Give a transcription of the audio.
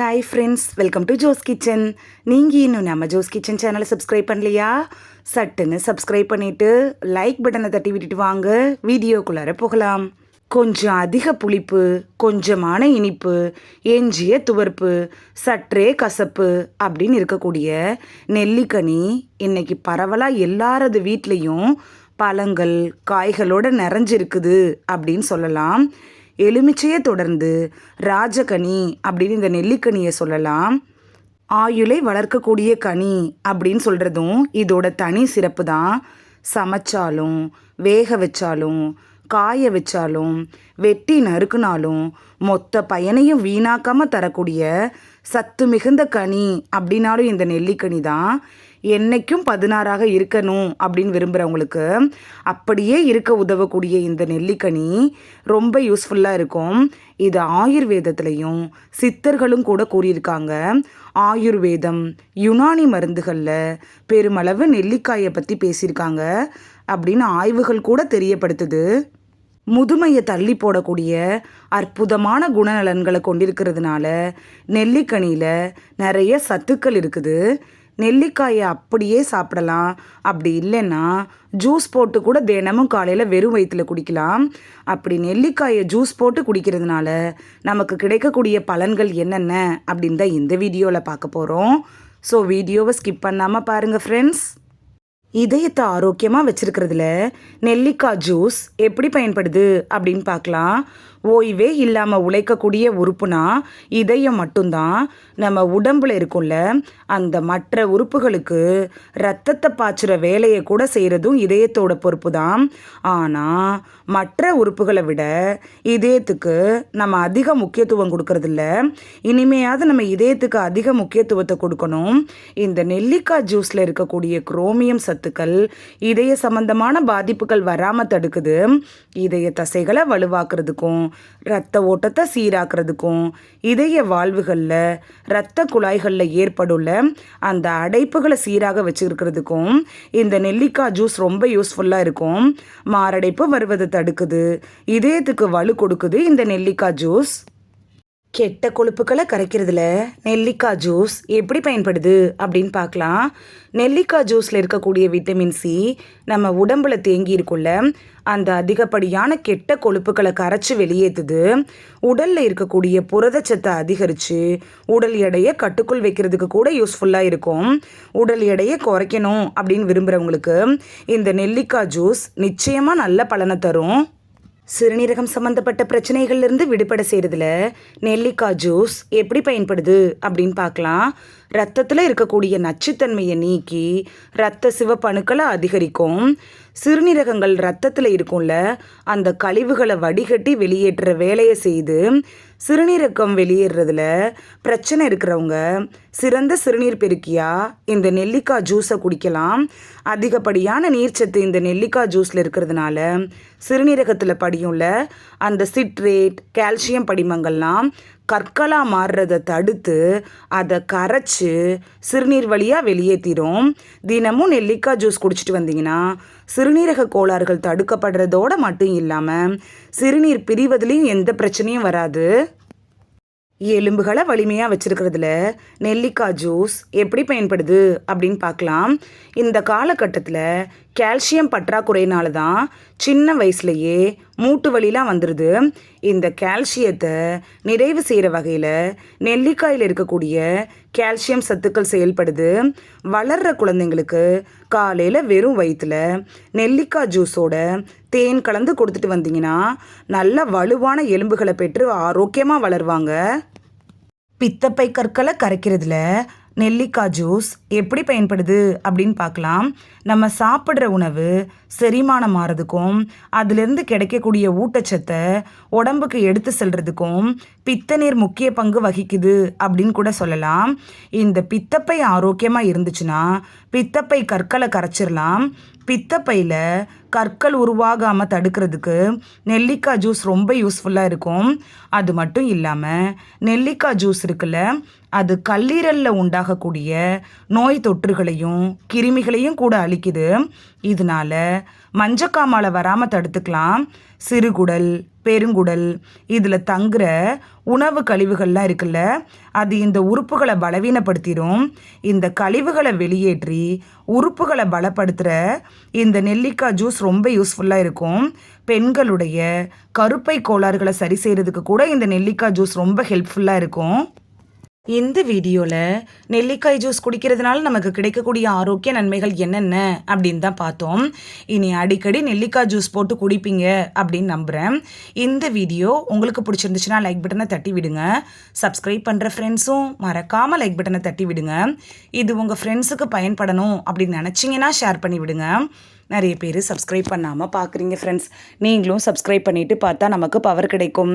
Hi friends welcome to Jo's kitchen நீங்கள் இன்னும் நம்ம ஜோஸ் கிச்சன் சேனலை சப்ஸ்கிரைப் பண்ணலையா? சட்டுன்னு சப்ஸ்கிரைப் பண்ணிவிட்டு லைக் பட்டனை தட்டி விட்டுட்டு வாங்க. வீடியோக்குள்ளார போகலாம். கொஞ்சம் அதிக புளிப்பு கொஞ்சமான இனிப்பு எஞ்சிய துவர்ப்பு சற்றே கசப்பு அப்படின்னு இருக்கக்கூடிய நெல்லிக்கனி இன்னைக்கு பரவலாக எல்லாரது வீட்லேயும் பழங்கள் காய்களோட நிறைஞ்சிருக்குது அப்படின்னு சொல்லலாம். எலுமிச்சையை தொடர்ந்து ராஜகனி அப்படின்னு இந்த நெல்லிக்கனியை சொல்லலாம். ஆயுளை வளர்க்கக்கூடிய கனி அப்படின்னு சொல்கிறதும் இதோட தனி சிறப்பு தான். சமைச்சாலும் வேக வச்சாலும் காய வச்சாலும் வெட்டி நறுக்குனாலும் மொத்த பயனையும் வீணாக்காமல் தரக்கூடிய சத்து மிகுந்த கனி அப்படின்னாலும் இந்த நெல்லிக்கனி தான் என்னைக்கும் பதினாறாக இருக்கணும் அப்படின்னு விரும்புகிறவங்களுக்கு அப்படியே இருக்க உதவக்கூடிய இந்த நெல்லிக்கனி ரொம்ப யூஸ்ஃபுல்லாக இருக்கும். இது ஆயுர்வேதத்துலேயும் சித்தர்களும் கூட கூறியிருக்காங்க. ஆயுர்வேதம் யுனானி மருந்துகளில் பெருமளவு நெல்லிக்காயை பற்றி பேசியிருக்காங்க அப்படின்னு ஆய்வுகள் கூட தெரியப்படுத்துது. முதுமையை தள்ளி போடக்கூடிய அற்புதமான குணநலன்களை கொண்டிருக்கிறதுனால நெல்லிக்கனியில் நிறைய சத்துக்கள் இருக்குது. நெல்லிக்காயை அப்படியே சாப்பிடலாம். அப்படி இல்லைன்னா ஜூஸ் போட்டு கூட தினமும் காலையில் வெறும் வயிற்றில் குடிக்கலாம். அப்படி நெல்லிக்காயை ஜூஸ் போட்டு குடிக்கிறதுனால நமக்கு கிடைக்கக்கூடிய பலன்கள் என்னென்ன? அப்படின்னு தான் இந்த வீடியோவில் பார்க்க போகிறோம் ஸோ வீடியோவை ஸ்கிப் பண்ணாமல் பாருங்கள் ஃப்ரெண்ட்ஸ் இதயத்தை ஆரோக்கியமாக வச்சுருக்கிறதுல நெல்லிக்காய் ஜூஸ் எப்படி பயன்படுது அப்படின்னு பார்க்கலாம். ஓய்வே இல்லாமல் உழைக்கக்கூடிய உறுப்புனா இதயம் மட்டும்தான். நம்ம உடம்புல இருக்கும்ல அந்த மற்ற உறுப்புகளுக்கு ரத்தத்தை பாய்ச்சுற வேலையை கூட செய்கிறதும் இதயத்தோட பொறுப்பு தான் ஆனால் மற்ற உறுப்புகளை விட இதயத்துக்கு நம்ம அதிக முக்கியத்துவம் கொடுக்கறதில்ல. இனிமையாவது நம்ம இதயத்துக்கு அதிக முக்கியத்துவத்தை கொடுக்கணும். இந்த நெல்லிக்காய் ஜூஸில் இருக்கக்கூடிய குரோமியம் சத்துக்கள் இதய சம்பந்தமான பாதிப்புகள் வராமல் தடுக்குது. இதய தசைகளை வலுவாக்குறதுக்கும் இரத்த ஓட்டத்தை சீராக்குறதுக்கும் இதய வாழ்வுகளில் இரத்த குழாய்களில் ஏற்படுள்ள அந்த அடைப்புகளை சீராக வச்சுருக்கிறதுக்கும் இந்த நெல்லிக்காய் ஜூஸ் ரொம்ப யூஸ்ஃபுல்லாக இருக்கும். மாரடைப்பு வருவதை தடுக்குது. இதயத்துக்கு வலு கொடுக்குது இந்த நெல்லிக்காய் ஜூஸ் கெட்ட கொழுப்புக்களை கரைக்கிறதுல நெல்லிக்காய் ஜூஸ் எப்படி பயன்படுது அப்படின்னு பார்க்கலாம். நெல்லிக்காய் ஜூஸில் இருக்கக்கூடிய விட்டமின் சி நம்ம உடம்புல தேங்கி இருக்குள்ள அந்த அதிகப்படியான கெட்ட கொழுப்புக்களை கரைச்சி வெளியேற்றுது உடலில் இருக்கக்கூடிய புரதச்சத்தை அதிகரித்து உடல் எடையை கட்டுக்குள் வைக்கிறதுக்கு கூட யூஸ்ஃபுல்லாக இருக்கும். உடல் எடையை குறைக்கணும் அப்படின்னு விரும்புகிறவங்களுக்கு இந்த நெல்லிக்காய் ஜூஸ் நிச்சயமாக நல்ல பலனை தரும். சிறுநீரகம் சம்மந்தப்பட்ட பிரச்சனைகள்லேருந்து விடுபட செய்கிறதுல நெல்லிக்காய் ஜூஸ் எப்படி பயன்படுது அப்படின்னு பார்க்கலாம். ரத்தத்தில் இருக்கக்கூடிய நச்சுத்தன்மையை நீக்கி ரத்த சிவப்பணுக்களை அதிகரிக்கும். சிறுநீரகங்கள் ரத்தத்தில் இருக்கும்ல அந்த கழிவுகளை வடிகட்டி வெளியேற்ற வேலையை செய்து சிறுநீரகம் வெளியேறதுல பிரச்சனை இருக்கிறவங்க சிறந்த சிறுநீர் பெருக்கியா இந்த நெல்லிக்காய் ஜூஸை குடிக்கலாம். அதிகப்படியான நீர்ச்சத்து இந்த நெல்லிக்காய் ஜூஸில் இருக்கிறதுனால சிறுநீரகத்தில் படியும்ல அந்த சிட்ரேட் கால்சியம் படிமங்கள்லாம் கற்களாக மாறுறதை தடுத்து அதை கரைச்சி சிறுநீர் வழியாக வெளியேற்றிடும் தினமும் நெல்லிக்காய் ஜூஸ் குடிச்சிட்டு வந்தீங்கன்னா சிறுநீரக கோளாறுகள் தடுக்கப்படுறதோடு மட்டும் இல்லாமல் சிறுநீர் பிரிவதுலேயும் எந்த பிரச்சனையும் வராது. எலும்புகளை வலிமையாக வச்சுருக்கிறதுல நெல்லிக்காய் ஜூஸ் எப்படி பயன்படுது அப்படின்னு பார்க்கலாம். இந்த காலகட்டத்தில் கால்சியம் பற்றாக்குறையினால தான் சின்ன வயசுலையே மூட்டு வலிலாம் வந்துடுது இந்த கால்சியத்தை நிறைவு செய்கிற வகையில் நெல்லிக்காயில் இருக்கக்கூடிய கால்சியம் சத்துக்கள் செயல்படுது. வளர்கிற குழந்தைங்களுக்கு காலையில் வெறும் வயிற்றில் நெல்லிக்காய் ஜூஸோட தேன் கலந்து கொடுத்துட்டு வந்தீங்கன்னா நல்ல வலுவான எலும்புகளை பெற்று ஆரோக்கியமாக வளருவாங்க. பித்தப்பை கற்களை கரைக்கிறதுல நெல்லிக்காய் ஜூஸ் எப்படி பயன்படுது அப்படின்னு பார்க்கலாம். நம்ம சாப்பிட்ற உணவு செரிமானம் ஆகிறதுக்கும் அதிலிருந்து கிடைக்கக்கூடிய ஊட்டச்சத்தை உடம்புக்கு எடுத்து செல்றதுக்கும் பித்த நீர் முக்கிய பங்கு வகிக்குது அப்படின்னு கூட சொல்லலாம். இந்த பித்தப்பை ஆரோக்கியமாக இருந்துச்சுன்னா பித்தப்பை கற்களை கரைச்சிடலாம் பித்தப்பையில் கற்கள் உருவாகாமல் தடுக்கிறதுக்கு நெல்லிக்காய் ஜூஸ் ரொம்ப யூஸ்ஃபுல்லாக இருக்கும். அது மட்டும் இல்லாமல் நெல்லிக்காய் ஜூஸ் இருக்குல்ல அது கல்லீரலில் உண்டாகக்கூடிய நோய் தொற்றுகளையும் கிருமிகளையும் கூட அழிக்குது. இதனால மஞ்சக்காமால வராமல் தடுத்துக்கலாம். சிறுகுடல் பெருங்குடல் இதில் தங்குற உணவு கழிவுகள்லாம் இருக்குல்ல அது இந்த உறுப்புகளை பலவீனப்படுத்திடும் இந்த கழிவுகளை வெளியேற்றி உறுப்புகளை பலப்படுத்துகிற இந்த நெல்லிக்காய் ஜூஸ் ரொம்ப யூஸ்ஃபுல்லாக இருக்கும். பெண்களுடைய கருப்பை கோளாறுகளை சரி செய்கிறதுக்கு கூட இந்த நெல்லிக்காய் ஜூஸ் ரொம்ப ஹெல்ப்ஃபுல்லாக இருக்கும். இந்த வீடியோவில் நெல்லிக்காய் ஜூஸ் குடிக்கிறதுனால நமக்கு கிடைக்கக்கூடிய ஆரோக்கிய நன்மைகள் என்னென்ன அப்படின்னு தான் பார்த்தோம். இனி அடிக்கடி நெல்லிக்காய் ஜூஸ் போட்டு குடிப்பீங்க அப்படின்னு நம்புகிறேன் இந்த வீடியோ உங்களுக்கு பிடிச்சிருந்துச்சுன்னா லைக் பட்டனை தட்டி விடுங்க. சப்ஸ்கிரைப் பண்ணுற ஃப்ரெண்ட்ஸும் மறக்காமல் லைக் பட்டனை தட்டி விடுங்க. இது உங்கள் ஃப்ரெண்ட்ஸுக்கு பயன்படணும் அப்படின்னு நினச்சிங்கன்னா ஷேர் பண்ணி விடுங்க. நிறைய பேர் சப்ஸ்கிரைப் பண்ணாமல் பார்க்குறீங்க ஃப்ரெண்ட்ஸ் நீங்களும் சப்ஸ்கிரைப் பண்ணிவிட்டு பார்த்தா நமக்கு பவர் கிடைக்கும்.